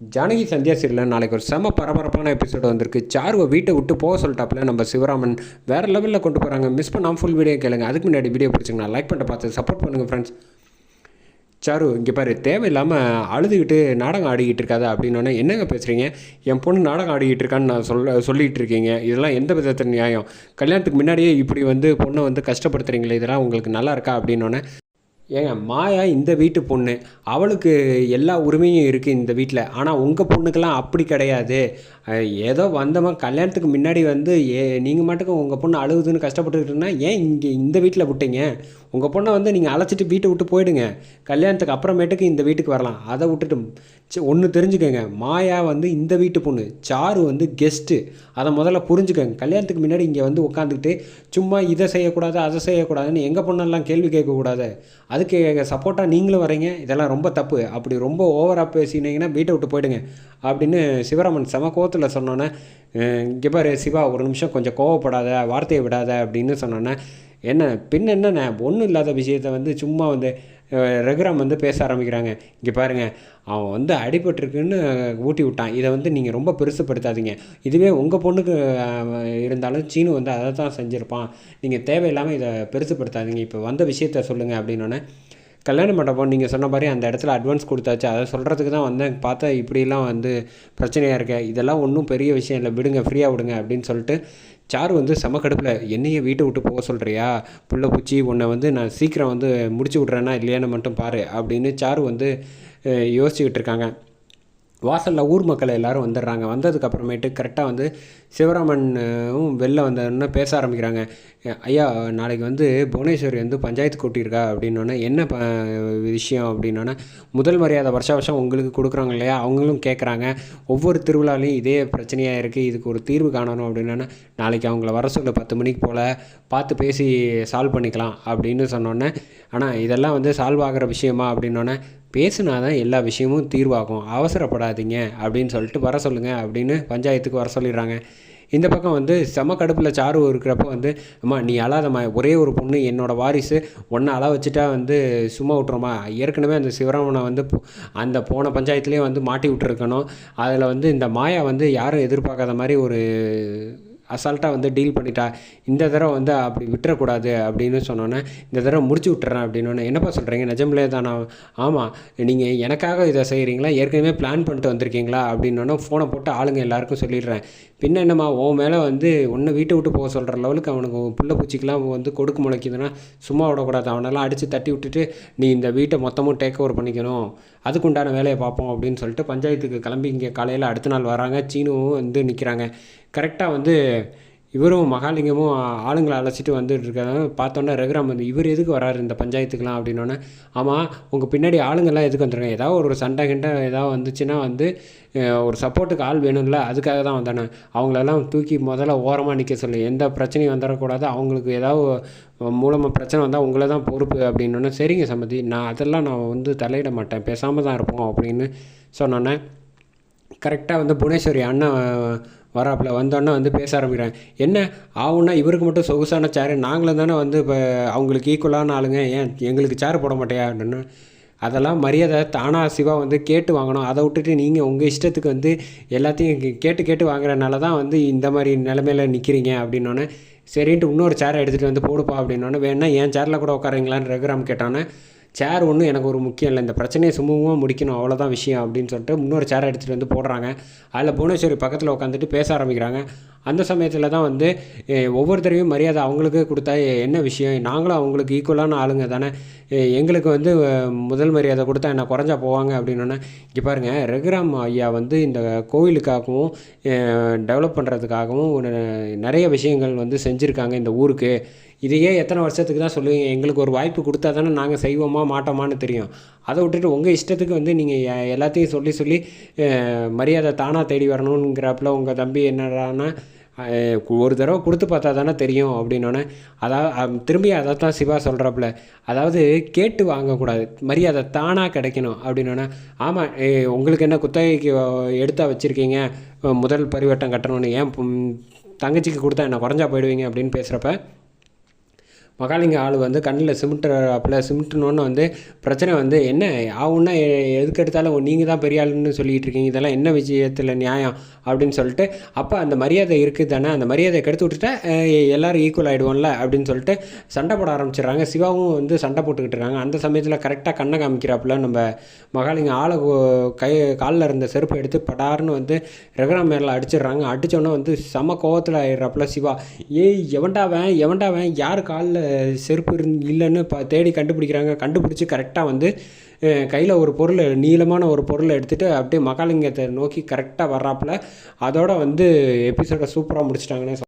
ஜானகி சந்தியா சீரியலில் நாளைக்கு ஒரு செம பரபரப்பான எபிசோடு வந்திருக்கு. சாருவை வீட்டை விட்டு போக சொல்லிட்டாப்புல. நம்ம சிவராமன் வேறு லெவலில் கொண்டு போகிறாங்க மிஸ் பண்ணாமல் ஃபுல் வீடியோ கேளுங்க. அதுக்கு முன்னாடி வீடியோ பிடிச்சிங்கன்னா லைக் பண்ணிட்டு பார்த்து சப்போர்ட் பண்ணுங்கள் ஃப்ரெண்ட்ஸ் சாரு இங்கே பாரு தேவையில்லாமல் அழுதுகிட்டு நாடகம் ஆடிக்கிட்டு இருக்காது அப்படின்னோடனே என்னங்க பேசுகிறீங்க என் பொண்ணு நாடகம் ஆடிக்கிட்டு இருக்கான்னு நான் சொல்ல சொல்லிகிட்டு இருக்கீங்க. இதெல்லாம் எந்த விதத்தில் நியாயம்? கல்யாணத்துக்கு முன்னாடியே இப்படி வந்து பொண்ணை வந்து கஷ்டப்படுத்துறீங்களே இதெல்லாம் உங்களுக்கு நல்லா இருக்கா அப்படின்னோடனே ஏங்க மாயா இந்த வீட்டு பொண்ணு. அவளுக்கு எல்லா உரிமையும் இருக்குது இந்த வீட்டில் ஆனால் உங்கள் பொண்ணுக்கெல்லாம் அப்படி கிடையாது. ஏதோ வந்தவன் கல்யாணத்துக்கு முன்னாடி வந்து ஏ நீங்கள் மட்டுக்கு உங்கள் பொண்ணு அழுகுதுன்னு கஷ்டப்பட்டுக்கிட்டுனா ஏன் இங்கே இந்த வீட்டில் விட்டீங்க? உங்கள் பொண்ணை வந்து நீங்கள் அழைச்சிட்டு வீட்டை விட்டு போயிடுங்க. கல்யாணத்துக்கு அப்புறமேட்டுக்கு இந்த வீட்டுக்கு வரலாம். அதை விட்டுட்டு ஒன்று தெரிஞ்சுக்கோங்க. மாயா வந்து இந்த வீட்டு பொண்ணு. சாரு வந்து கெஸ்ட்டு. அதை முதல்ல புரிஞ்சுக்கோங்க. கல்யாணத்துக்கு முன்னாடி இங்கே வந்து உட்காந்துக்கிட்டு சும்மா இதை செய்யக்கூடாது அதை செய்யக்கூடாதுன்னு எங்கள் பொண்ணெல்லாம் கேள்வி கேட்கக்கூடாது. அதுக்கு சப்போர்ட்டாக நீங்களும் வரீங்க. இதெல்லாம் ரொம்ப தப்பு. அப்படி ரொம்ப ஓவராக பேசினீங்கன்னா வீட்டை விட்டு போயிடுங்க. அப்படின்னு சிவராமன் செம கோவத்தில் சொன்னோன்னே இங்கே பாரு சிவா ஒரு நிமிஷம் கொஞ்சம் கோவப்படாத வார்த்தையை விடாத அப்படின்னு சொன்னோன்னே என்ன பின் என்னண்ணே ஒன்றும் இல்லாத விஷயத்தை வந்து சும்மா வந்து ரகுராம் வந்து பேச ஆரம்பிக்கிறாங்க. இங்கே பாருங்கள் அவன் வந்து அடிபட்டிருக்குன்னு ஊட்டி விட்டான். இதை வந்து நீங்கள் ரொம்ப பெருசுப்படுத்தாதீங்க. இதுவே உங்கள் பொண்ணுக்கு இருந்தாலும் சீனு வந்து அதை தான் செஞ்சுருப்பான். நீங்கள் தேவையில்லாமல் இதை பெருசுப்படுத்தாதீங்க. இப்போ வந்த விஷயத்த சொல்லுங்கள் அப்படின்னோடனே கல்யாண மண்டபம் நீங்கள் சொன்ன மாதிரி அந்த இடத்துல அட்வான்ஸ் கொடுத்தாச்சு. அதை சொல்கிறதுக்கு தான் வந்தேன். பார்த்தா இப்படிலாம் வந்து பிரச்சனையாக இருக்க. இதெல்லாம் ஒன்றும் பெரிய விஷயம் இல்லை. விடுங்க ஃப்ரீயாக விடுங்க அப்படின்னு சொல்லிட்டு சாரு வந்து செம கடுப்பில் என்னையே வீட்டை விட்டு போக சொல்கிறியா புள்ள பூச்சி உன்னை வந்து நான் சீக்கிரம் வந்து முடிச்சு விட்றேன்னா இல்லையான்னு மட்டும் பாரு அப்படின்னு சாரு வந்து யோசிச்சுக்கிட்டு இருக்காங்க. வாசலில் ஊர் மக்கள் எல்லோரும் வந்துடுறாங்க. வந்ததுக்கப்புறமேட்டு கரெக்டாக வந்து சிவராமனும் வெளில வந்தோடனே பேச ஆரம்பிக்கிறாங்க. ஐயா நாளைக்கு வந்து புவனேஸ்வரி வந்து பஞ்சாயத்து கூட்டியிருக்கா? அப்படின்னோடனே என்ன ப விஷயம்? அப்படின்னோடனே முதல் மரியாதை வருஷ வருஷம் உங்களுக்கு கொடுக்குறாங்க இல்லையா? அவங்களும் கேட்குறாங்க. ஒவ்வொரு திருவிழாலையும் இதே பிரச்சனையாக இருக்குது இதுக்கு ஒரு தீர்வு காணணும் அப்படின்னோடனே நாளைக்கு அவங்கள வர சொல்ல பத்து மணிக்கு போல். பார்த்து பேசி சால்வ் பண்ணிக்கலாம். அப்படின்னு சொன்னோன்னே ஆனால் இதெல்லாம் வந்து சால்வ் ஆகிற விஷயமா? அப்படின்னோடனே பேசுனா தான் எல்லா விஷயமும் தீர்வாகும். அவசரப்படாதீங்க அப்படின்னு சொல்லிட்டு வர சொல்லுங்கள் அப்படின்னு பஞ்சாயத்துக்கு வர சொல்லிடுறாங்க. இந்த பக்கம் வந்து செம கடுப்பில் சாரு இருக்கிறப்ப வந்து அம்மா நீ அழாதம்மா. ஒரே ஒரு பொண்ணு என்னோட வாரிசு. ஒன்றை அழ வச்சுட்டா வந்து சும்மா விட்றோமா ஏற்கனவே அந்த சிவராமனை வந்து அந்த போன பஞ்சாயத்துலேயே வந்து மாட்டி விட்டுருக்கணும். அதில் வந்து இந்த மாயா வந்து யாரும் எதிர்பார்க்காத மாதிரி ஒரு அசால்ட்டாக வந்து டீல் பண்ணிட்டா இந்த தடவை வந்து அப்படி விட்டுறக்கூடாது அப்படின்னு சொன்னோன்னே இந்த தடவை முடிச்சு விட்டுறேன் அப்படின்னு என்னப்பா சொல்கிறீங்க நிஜம்லே தானா? ஆமாம் நீங்கள் எனக்காக இதை செய்கிறீங்களா ஏற்கனவே பிளான் பண்ணிட்டு வந்திருக்கீங்களா? அப்படின்னோடனே ஃபோனை போட்டு ஆளுங்க எல்லாருக்கும் சொல்லிடுறேன். பின்ன என்னம்மா உன் மேலே வந்து ஒன்று வீட்டை விட்டு போக சொல்கிற லெவலுக்கு அவனுக்கு புள்ள பூச்சிக்கெலாம் வந்து கொடுக்கு முளைக்குதுன்னா சும்மா விடக்கூடாது. அவனெல்லாம் அடித்து தட்டி விட்டுட்டு நீ இந்த வீட்டை மொத்தமும் டேக் ஓவர் பண்ணிக்கணும். அதுக்குண்டான வேலையை பார்ப்போம் அப்படின்னு சொல்லிட்டு பஞ்சாயத்துக்கு கிளம்பி இங்கே காலையில் அடுத்த நாள் வராங்க. சீனுவும் வந்து நிற்கிறாங்க கரெக்டாக வந்து இவரும் மகாலிங்கமும் ஆளுங்களை அழைச்சிட்டு வந்துட்டு இருக்காங்க. பார்த்தோன்னே ரகுராம் வந்து இவர் எதுக்கு வராரு இந்த பஞ்சாயத்துக்கெலாம் அப்படின்னோடனே ஆமாம் உங்கள் பின்னாடி ஆளுங்கள்லாம் எதுக்கு வந்துருங்க ஏதாவது ஒரு சண்டை கிண்டை ஏதாவது வந்துச்சுன்னா வந்து ஒரு சப்போர்ட்டுக்கு ஆள் வேணும்ல அதுக்காக தான் வந்தானே அவங்களெல்லாம் தூக்கி முதல்ல ஓரமாக நிற்க சொல்லு. எந்த பிரச்சனையும் வந்துடக்கூடாது. அவங்களுக்கு ஏதாவது மூலமாக பிரச்சனை வந்தால் உங்களை தான் பொறுப்பு அப்படின்னோடனே சரிங்க சம்மதி நான் அதெல்லாம் நான் வந்து தலையிட மாட்டேன். பேசாமல் தான் இருப்போம் அப்படின்னு சொன்னோன்னே கரெக்டாக வந்து புவனேஸ்வரி அண்ணன் வராப்பில். வந்தோன்னே வந்து பேச ஆரம்பிக்கிறாங்க. என்ன? ஆகுன்னா இவருக்கு மட்டும் சொகுசான சேரு நாங்களும் தானே வந்து இப்போ அவங்களுக்கு ஈக்குவலான ஆளுங்க. ஏன்? எங்களுக்கு சேர் போட மாட்டேயா? அப்படின்னு. அதெல்லாம் மரியாதை தானா சிவா வந்து கேட்டு வாங்கணும். அதை விட்டுட்டு நீங்கள் உங்கள் இஷ்டத்துக்கு வந்து எல்லாத்தையும் கே- கேட்டு கேட்டு வாங்குறதுனால தான் வந்து இந்த மாதிரி நிலமையில நிற்கிறீங்க அப்படின்னோடனே சரின்ட்டு இன்னொரு சேரை எடுத்துகிட்டு வந்து போடுப்பா அப்படின்னோடனே வேணா என் சேரில் கூட உட்காருங்களான்னு ரகுராம் கேட்டோன்னே சேர் ஒன்றும் எனக்கு ஒரு முக்கியம் இல்லை. இந்த பிரச்சனையை சுமூகமாக முடிக்கணும் அவ்வளோதான் விஷயம் அப்படின்னு சொல்லிட்டு இன்னொரு சேரை எடுத்துகிட்டு வந்து போடுறாங்க. அதில் புவனேஸ்வரி பக்கத்தில் உட்காந்துட்டு பேச ஆரம்பிக்கிறாங்க. அந்த சமயத்தில் தான் வந்து ஒவ்வொருத்தரையும் மரியாதை அவங்களுக்கு கொடுத்தா என்ன விஷயம்? நாங்களும் அவங்களுக்கு ஈக்குவலான ஆளுங்க தானே. எங்களுக்கு வந்து முதல் மரியாதை கொடுத்தா என்ன குறைஞ்சா போவாங்க அப்படின்னோடனே இங்கே பாருங்கள் ரகுராம் ஐயா வந்து இந்த கோவிலுக்காகவும் டெவலப் பண்ணுறதுக்காகவும் நிறைய விஷயங்கள் வந்து செஞ்சுருக்காங்க இந்த ஊருக்கு. இதையே எத்தனை வருஷத்துக்கு தான் சொல்லுவீங்க? எங்களுக்கு ஒரு வாய்ப்பு கொடுத்தா தானே நாங்கள் செய்வோமா மாட்டோமான்னு தெரியும். அதை விட்டுட்டு உங்கள் இஷ்டத்துக்கு வந்து நீங்கள் எல்லாத்தையும் சொல்லி சொல்லி மரியாதை தானாக தேடி வரணுங்கிறப்பல உங்கள் தம்பி என்னடான்னா ஒரு தடவை கொடுத்து பார்த்தா தானே தெரியும் அப்படின்னோடனே அதாவது திரும்பி அதை தான் சிவா சொல்கிறாப்புல அதாவது கேட்டு வாங்கக்கூடாது. மரியாதை தானாக கிடைக்கணும் அப்படின்னோடனே ஆமாம் உங்களுக்கு என்ன குத்தகைக்கு எடுத்தா வச்சுருக்கீங்க? முதல் பரிவட்டம் கட்டணும்னு ஏன் தங்கச்சிக்கு கொடுத்தா என்ன குறைஞ்சா போயிடுவீங்க அப்படின்னு பேசுகிறப்ப மகாலிங்க ஆள் வந்து கண்ணில் சிமிட்டுறாப்புல சிமிட்டுனோன்னு வந்து பிரச்சனை வந்து என்ன? ஆகுன்னா எ- எதுக்கு எடுத்தாலும் நீங்கள் தான் பெரிய ஆளுன்னு சொல்லிட்டு இருக்கீங்க. இதெல்லாம் என்ன விஷயத்தில் நியாயம் அப்படின்னு சொல்லிட்டு அப்போ அந்த மரியாதை இருக்குது தானே? அந்த மரியாதையை கெடுத்து விட்டுட்டா எல்லோரும் ஈக்குவல் ஆகிடுவோம்ல அப்படின்னு சொல்லிட்டு சண்டை போட ஆரம்பிச்சிடுறாங்க. சிவாவும் வந்து சண்டை போட்டுக்கிட்டு இருக்காங்க. அந்த சமயத்தில் கரெக்டாக கண்ணை காமிக்கிறாப்புல நம்ம மகாலிங்க ஆளை கை காலில் இருந்த செருப்பை எடுத்து படார்னு வந்து ரகுராம் மேலே அடிச்சிடுறாங்க. அடித்தோன்னே வந்து செம கோவத்தில் ஆயிடுறாப்புல சிவா. ஏய் எவன்டாவன் எவன்டாவன் யார் காலில் செருப்பு இருந் இல்லைன்னு ப தேடி கண்டுபிடிக்கிறாங்க. கண்டுபிடிச்சி கரெக்டாக வந்து கையில் ஒரு பொருள் நீளமான ஒரு பொருளை எடுத்துகிட்டு அப்படியே மகாலிங்கத்தை நோக்கி கரெக்டாக வர்றாப்புல. அதோடு வந்து எபிசோடை சூப்பராக முடிச்சிட்டாங்கன்னே